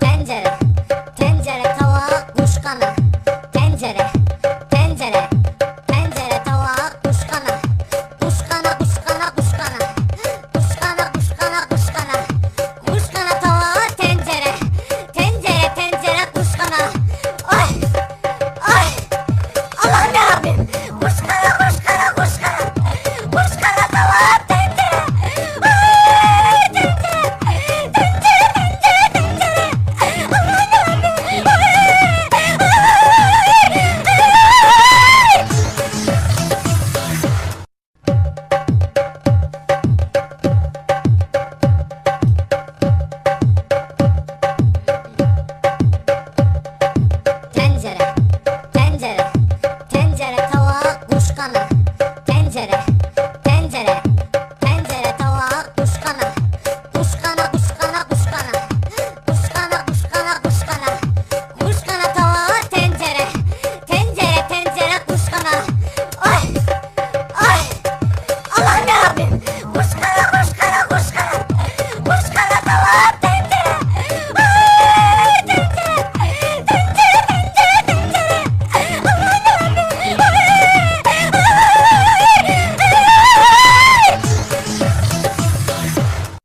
tencere, tencere, tava, kuşkanı, tencere, tencere, tıkanık Tencere